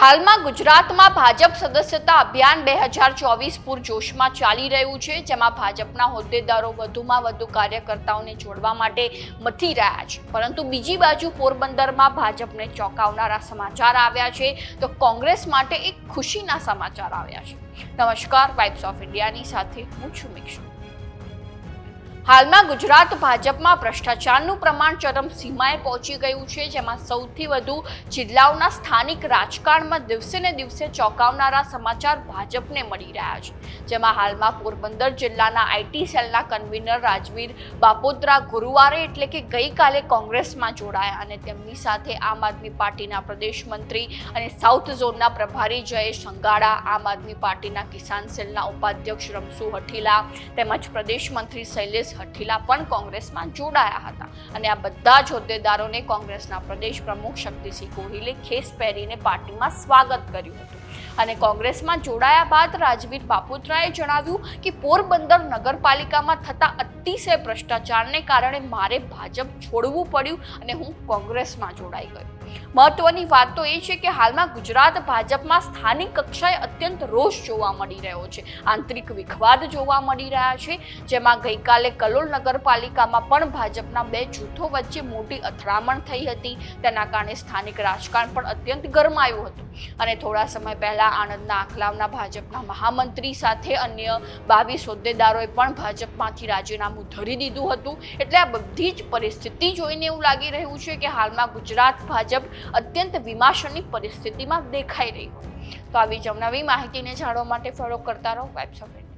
હાલમાં ગુજરાતમાં ભાજપ સદસ્યતા અભિયાન બે હજાર ચોવીસ પૂરજોશમાં ચાલી રહ્યું છે, જેમાં ભાજપના હોદ્દેદારો વધુમાં વધુ કાર્યકર્તાઓને જોડવા માટે મથી રહ્યા છે. પરંતુ બીજી બાજુ પોરબંદરમાં ભાજપને ચોંકાવનારા સમાચાર આવ્યા છે, તો કોંગ્રેસ માટે એક ખુશીના સમાચાર આવ્યા છે. નમસ્કાર વાઇબ્સ ઓફ ઇન્ડિયાની સાથે હું છું મિક્ષુ. હાલમાં ગુજરાત ભાજપમાં ભ્રષ્ટાચારનું પ્રમાણ ચરમસીમાએ પહોંચી ગયું છે, જેમાં સૌથી વધુ જિલ્લાઓના સ્થાનિક રાજકારણમાં દિવસે ને દિવસે ચોંકાવનારા સમાચાર ભાજપને મળી રહ્યા છે. જેમાં હાલમાં પોરબંદર જિલ્લાના આઈટી સેલના કન્વીનર રાજવીર બાપોદરા ગુરુવારે એટલે કે ગઈકાલે કોંગ્રેસમાં જોડાયા અને તેમની સાથે આમ આદમી પાર્ટીના પ્રદેશ મંત્રી અને સાઉથ ઝોનના પ્રભારી જયેશ સંગાડા, આમ આદમી પાર્ટીના કિસાન સેલના ઉપાધ્યક્ષ રમસુ હઠીલા તેમજ પ્રદેશ મંત્રી શૈલેષ હઠીલા પણ કોંગ્રેસમાં જોડાયા હતા. અને આ બધા જ હોદ્દેદારોને કોંગ્રેસના પ્રદેશ પ્રમુખ શક્તિસિંહ ગોહિલે ખેસ પહેરીને પાર્ટીમાં સ્વાગત કર્યું હતું. અને કોંગ્રેસમાં જોડાયા બાદ રાજવીર બાપુત્રાએ જણાવ્યું કે પોરબંદર નગરપાલિકામાં થતા અતિશય ભ્રષ્ટાચારને કારણે મારે ભાજપ છોડવું પડ્યું અને હું કોંગ્રેસમાં જોડાઈ ગયો. મહત્વની વાત તો એ છે કે હાલમાં ગુજરાત ભાજપમાં સ્થાનિક કક્ષાએ અત્યંત રોષ જોવા મળી રહ્યો છે. આંતરિક વિખવાદ જોવા મળી રહ્યા છે. જેમાં ગઈકાલે કલોલ નગરપાલિકામાં પણ ભાજપના બે જૂથો વચ્ચે મોટી અથડામણ થઈ હતી. તેના કારણે સ્થાનિક રાજકારણ પણ અત્યંત ગરમાયું હતું. અને થોડા સમય પહેલા આણંદના આખલાવના ભાજપના મહામંત્રી સાથે અન્ય બાવીસ હોદ્દેદારોએ પણ ભાજપમાંથી રાજીનામું ધરી દીધું હતું. એટલે આ બધી જ પરિસ્થિતિ જોઈને એવું લાગી રહ્યું છે કે હાલમાં ગુજરાત ભાજપ અત્યંત વિમાશનની પરિસ્થિતિમાં દેખાઈ રહ્યું. તો આવી જ નવી માહિતીને જાણવા માટે ફોલો કરતા રહો વેબસાઇટ